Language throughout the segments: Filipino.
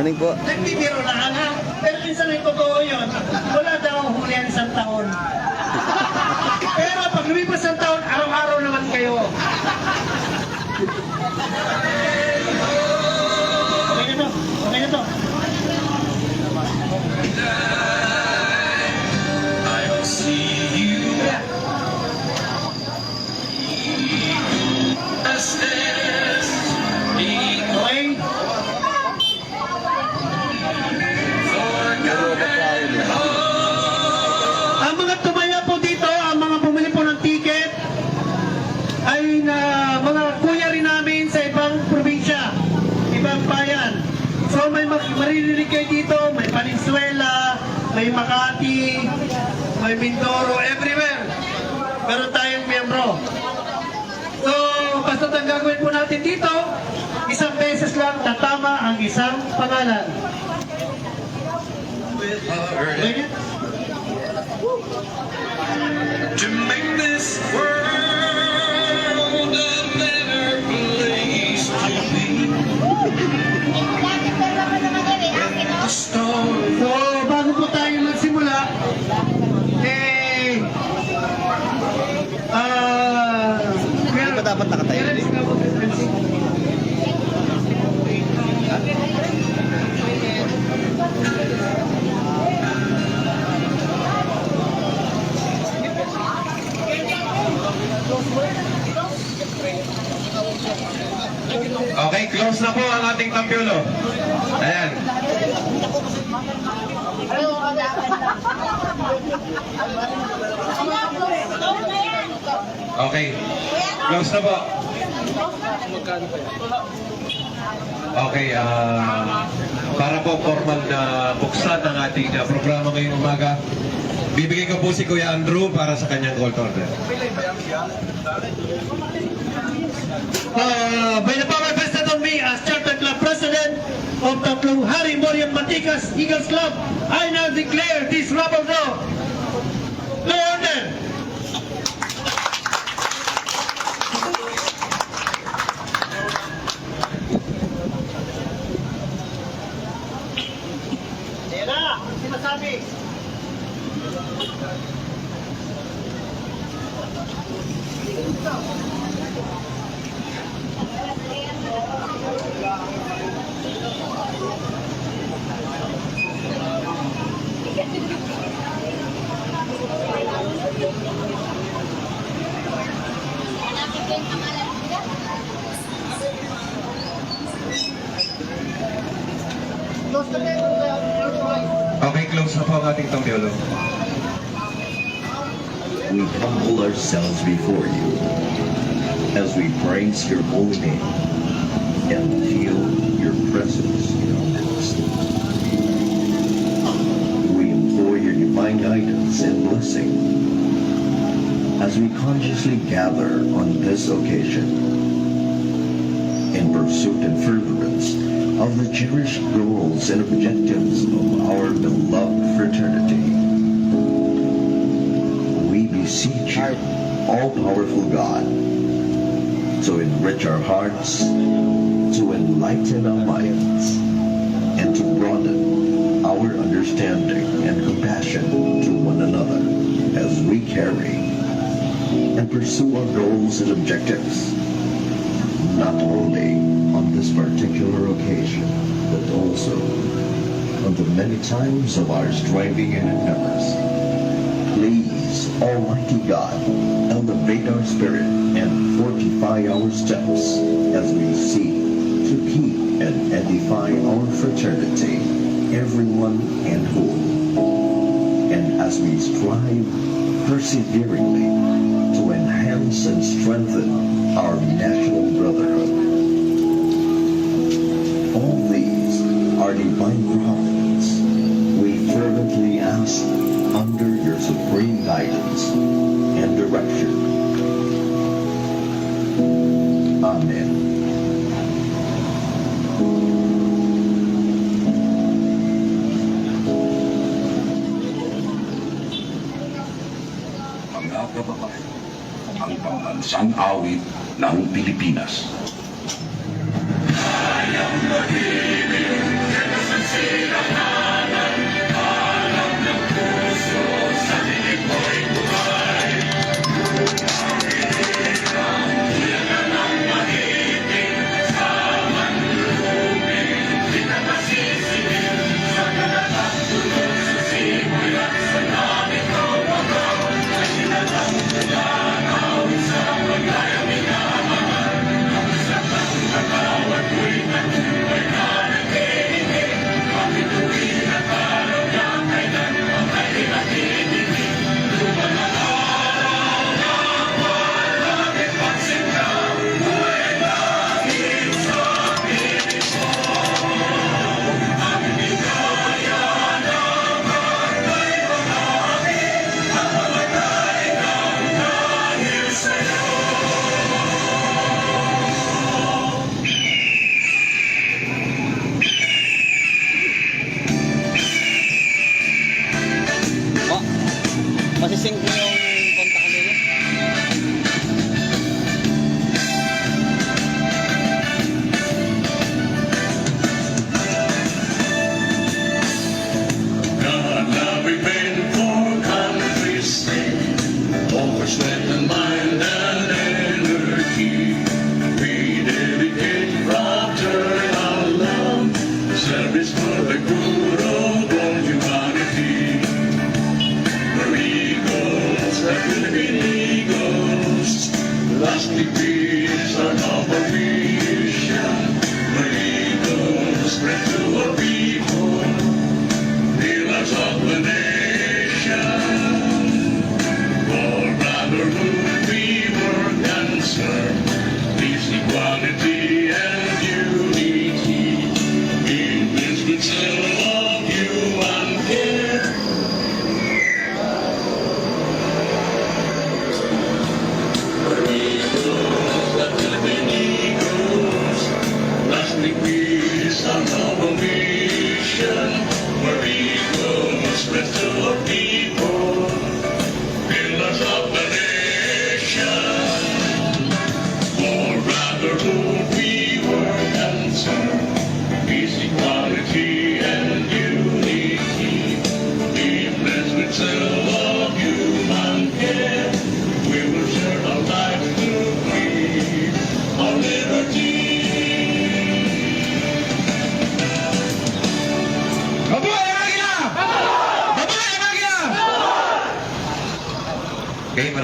Morning po. Nagpipiro lang, ha? Pero minsan ay totoo yun. Wala daw huli ang isang taon. Pero pag lumipas ang taon, araw-araw naman kayo. Na mga kuya rin namin sa ibang probinsya, ibang bayan. So may maririnig kayo dito, may Valenzuela, may Makati, may Mindoro, everywhere. Meron tayong miyembro. So, basta ang gagawin po natin dito, isang beses lang tatama ang isang pangalan. Okay? to make this world Close na po ang ating tampiolo. Ayan. Okay, close na po. Okay, ah para po formal na buksan ang ating ah, programa ngayong umaga, bibigyan ko po si Kuya Andrew para sa kanyang call order. Uh, by the power me as Charter Club President of the Hari Moriam Matikas Eagles Club, I now declare this rubber draw. No order. Na, sinasabi. Okay, close na po ang ating tampiolo. we humble ourselves before you as we praise your holy name and feel your presence. We implore your divine guidance and blessing as we consciously gather on this occasion in pursuit and furtherance of the cherished goals and objectives of our beloved fraternity we beseech you, all-powerful God, to enrich our hearts, to enlighten our minds, and to broaden our understanding and compassion to one another as we carry and pursue our goals and objectives, not only on this particular occasion, but also on the many times of our striving and endeavors. Please, Almighty God, elevate our spirit and fortify our steps as we seek to and edify our fraternity, everyone and all. And as we strive perseveringly to enhance and strengthen our national pambansang awit ng Pilipinas. Po,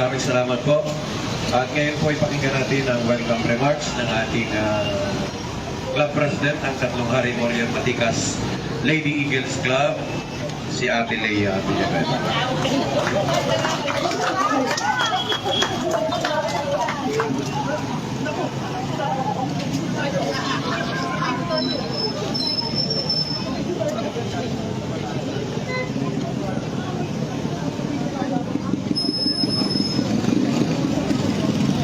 maraming salamat po. At ngayon po ipakinggan natin ang welcome remarks ng ating ah, club president ng Tatlong Hari Warrior Matikas Lady Eagles Club, si Ate Leia Villanueva.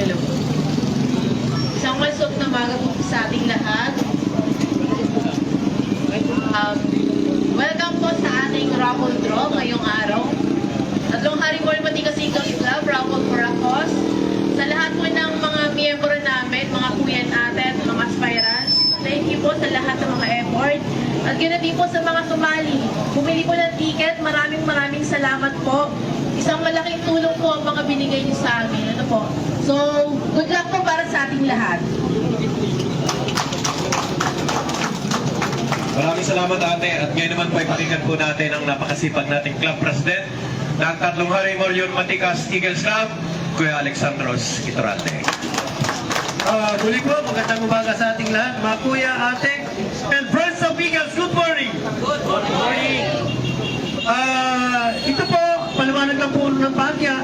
Hello. Isang malsok na maga po sa ating lahat. Um, welcome po sa ating raffle draw ngayong araw. Tatlong Hari Boy Matikas Eagles Club, raffle for a cause. Sa lahat po ng mga miyembro namin, mga kuya at ate at mga aspirants, thank you po sa lahat ng mga effort. At ganoon din po sa mga sumali. Bumili po ng ticket, maraming maraming salamat po. Isang malaking tulong po ang mga binigay niyo sa amin. Ano po? So, good luck po para sa ating lahat. Maraming salamat ate at ngayon naman po ipakinggan po natin ang napakasipag nating club president ng Tatlong Hari Morion Matikas Eagles Club, Kuya Alexandros Iturralde. Ah, muli po, magandang umaga sa ating lahat, mga kuya, ate, and friends of Eagles, good morning! Good morning! Ah, ito po, paliwanag lang po ng pahagya,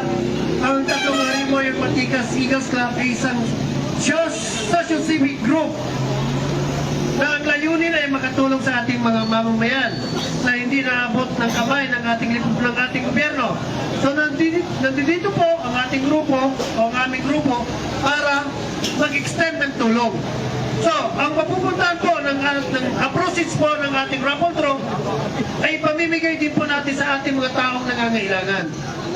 ang tatlong hari mo yung Matikas Eagles Club ay isang social civic group na ang layunin ay makatulong sa ating mga mamamayan na hindi naabot ng kamay ng ating ng ating gobyerno. So nandito, nandito po ang ating grupo o ang aming grupo para mag-extend ng tulong. So, ang mapupuntahan po ng, ng, ng proceeds po ng ating raffle draw ay pamimigay din po natin sa ating mga taong nangangailangan.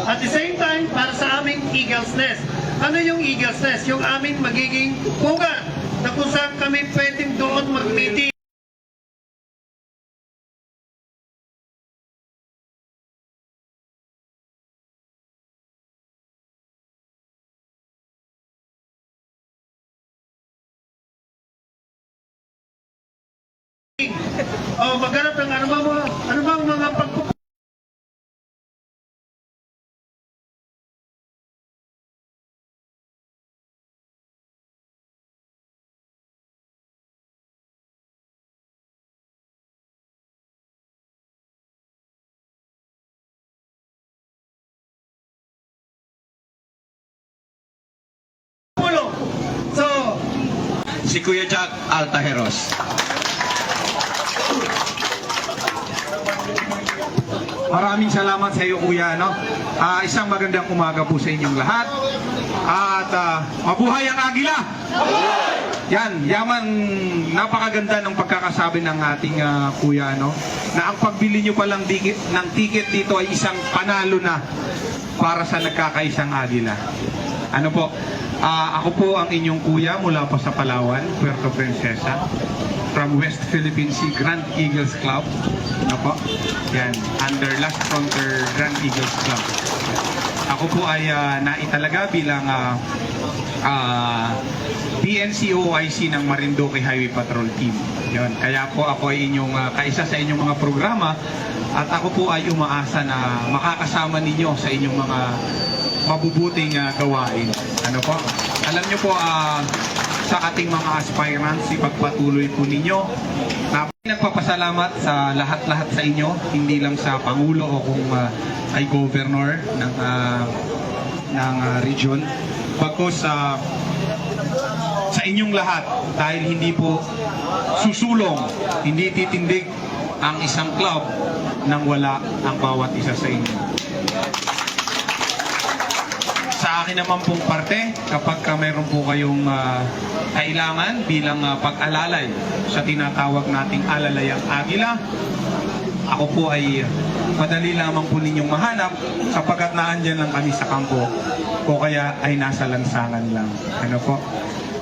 At the same time, para sa aming Eagle's Nest. Ano yung Eagle's Nest? Yung aming magiging pugat na kung saan kami pwedeng doon mag-meeting. O maghanap ng ano bang mga, ano bang mga pagpupunta Si Kuya Jack Altajeros. Maraming salamat sa iyo kuya no. Ah, isang magandang umaga po sa inyong lahat. At ah, mabuhay ang agila. Yan, yaman napakaganda ng pagkakasabi ng ating ah, kuya no na ang pagbili nyo pa lang dikit, ng ticket dito ay isang panalo na para sa nagkakaisang agila. Ano po? Ah, ako po ang inyong kuya mula po sa Palawan, Puerto Princesa from West Philippine Sea Grand Eagles Club. Ano po? Yan, under Last Frontier Grand Eagles Club. Ako po ay ah, naitalaga bilang ah, ah, PNCOIC ng Marinduque Highway Patrol Team. Yon, kaya po ako ay inyong ah, kaisa sa inyong mga programa at ako po ay umaasa na makakasama ninyo sa inyong mga mabubuting ah, gawain. Ano po? Alam nyo po ah, sa ating mga aspirants, ipagpatuloy po ninyo na nagpapasalamat sa lahat-lahat sa inyo, hindi lang sa Pangulo o kung ah, ay Governor ng, ah, ng ah, region. Bagkus sa sa inyong lahat dahil hindi po susulong, hindi titindig ang isang club nang wala ang bawat isa sa inyo. Sa akin naman pong parte, kapag ka mayroon po kayong ah, kailangan bilang ah, pag-alalay sa tinatawag nating alalayang agila, ako po ay madali lamang po ninyong mahanap sapagkat naandyan lang kami sa kampo o kaya ay nasa lansangan lang. Ano po?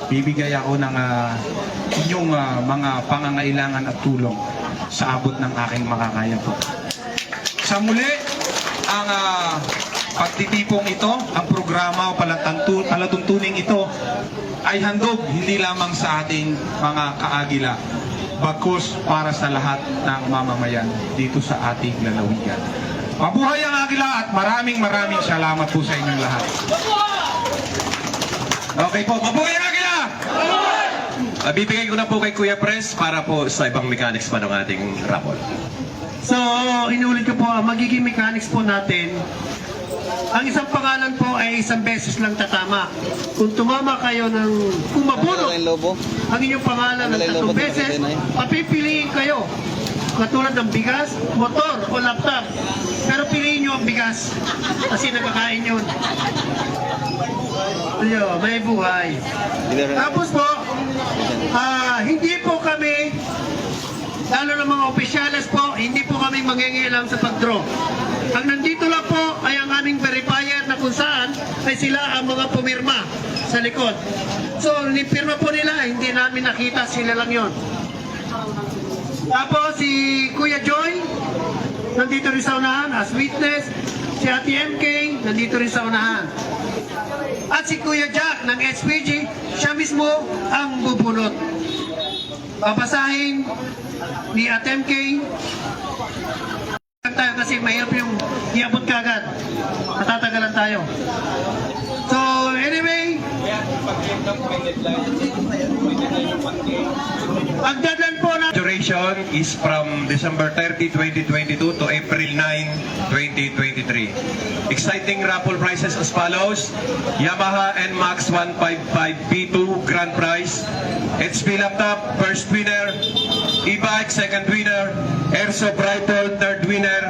Bibigay ako ng ah, inyong ah, mga pangangailangan at tulong sa abot ng aking makakaya po. Sa muli, ang ah, pagtitipong ito, ang programa o palatuntuning ito ay handog hindi lamang sa ating mga kaagila, bagkus para sa lahat ng mamamayan dito sa ating lalawigan. Mabuhay ang agila at maraming maraming salamat po sa inyong lahat. Okay po, mabuhay ang agila! Ah, bibigay ko na po kay Kuya Pres para po sa ibang mechanics pa ng ating raffle. so inulit ko po, magiging mechanics po natin, ang isang pangalan po ay isang beses lang tatama. Kung tumama kayo ng, kung mabunot yung lobo? ang inyong pangalan ng tatlong beses, papipiliin kayo. Katulad ng bigas, motor o laptop. Pero piliin nyo ang bigas. Kasi nakakain yun. Ayo, may buhay. Tapos po, ah, hindi po lalo ng mga opisyalis po, hindi po kami mangingialam sa pag-draw. Ang nandito lang po ay ang aming verifier na kung saan ay sila ang mga pumirma sa likod. So, nipirma po nila, hindi namin nakita, sila lang yon. Tapos si Kuya Joy, nandito rin sa unahan as witness. Si Ate MK, nandito rin sa unahan. At si Kuya Jack ng SPG, siya mismo ang bubunot. Babasahin ni Ate MK. tayo kasi mahirap yung iabot kagad. Matatagalan tayo. So, anyway, deadline po na Duration is from December 30, 2022 to April 9, 2023. Exciting raffle prizes as follows. Yamaha NMAX 155 P2 Grand Prize. HP Laptop first winner. E-bike second winner. Airsoft Rifle third winner.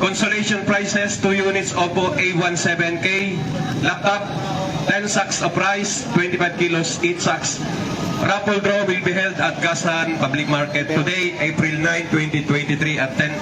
Consolation prizes 2 units Oppo A17K. Laptop 10 sacks of rice, 25 kilos each sacks. Raffle draw will be held at Gasan Public Market today, April 9, 2023 at 10